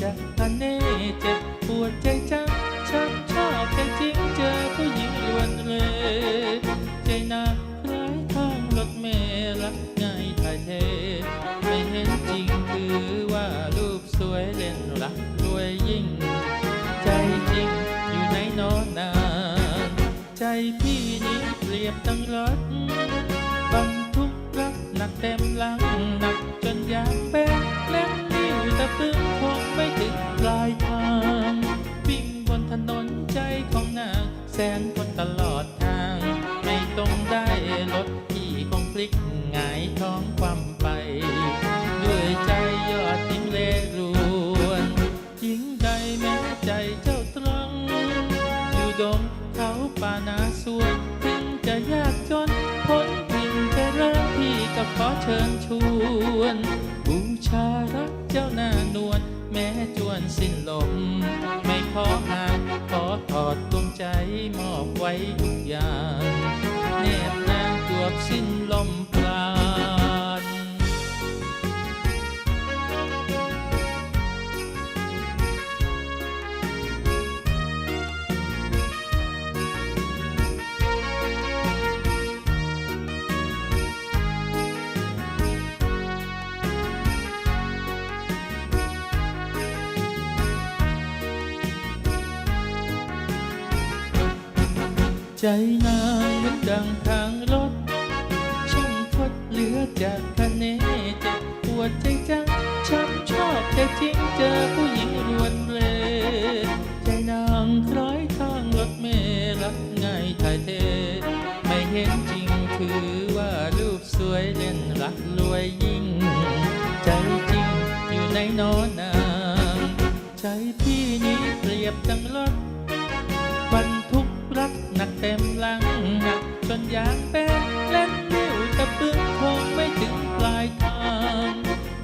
จะอันเน่เจ็บปวดใจจังชักชอบแต่จริงเจอผู้หญิงลวนเลยใจนาร้ายทางรถเมล์รักง่ายถ่ายเทไม่เห็นจริงคือว่ารูปสวยเล่นรักรวยยิ่ง ใจจริงอยู่ไหนนอนนาน ใจพี่นี้เปรียบตั้งรถ แสนคนตลอดทาง ไม่ต้องได้รถพี่คงพลิกหงายท้องความไป ด้วยใจยอดทิ้งเลรวนหญิงใดแม้ใจเจ้าตรงอยู่ดงเขาป่านาสวยถึงจะยากจนพ้นถิ่นจะเริ่มพี่ก็ขอเชิญชวนบูชารักเจ้าหน้านวลแม้จวนสิ้นลม ไม่ขอห่าง ใจมอบไว้ทุกอย่างเนบนางจวบสิ้นลม ใจนางเหมือนดังทางรถ ช่างทดเหลือจากคะเนเจ็บปวดใจจังช้ำชอบแต่จริงเจอผู้หญิงรวนเรใจนางคล้อยทางรถเมลักง่ายถ่ายเท ไม่เห็นจริงถือว่ารูปสวยเล่นรักรวยยิ่ง ใจจริงอยู่ในนอนนาง ใจพี่นี้เปรียบดังรถบร นักจนยางเป็นเล่นนิ้วตะปึงคงไม่ถึงปลายทาง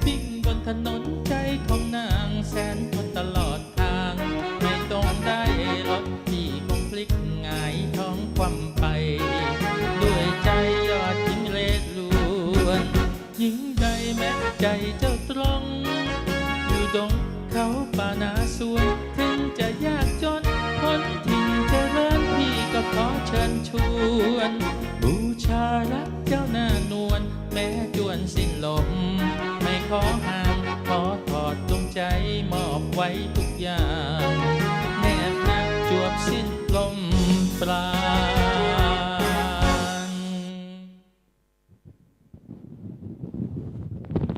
วิ่งบนถนนใจของนางแสนทนตลอดทาง ไม่ต้องได้รถที่คงพลิกหงายท้องความไป ด้วยใจยอดทิ้งเลดลวนหญิงใดแม้ใจเจ้าตรง อยู่ดงเขาป่านาสวยถึงจะยาก นแม้จวนสิ้นลม ไม่ขอห่าง ขอถอดดวงใจมอบไว้ทุกอย่าง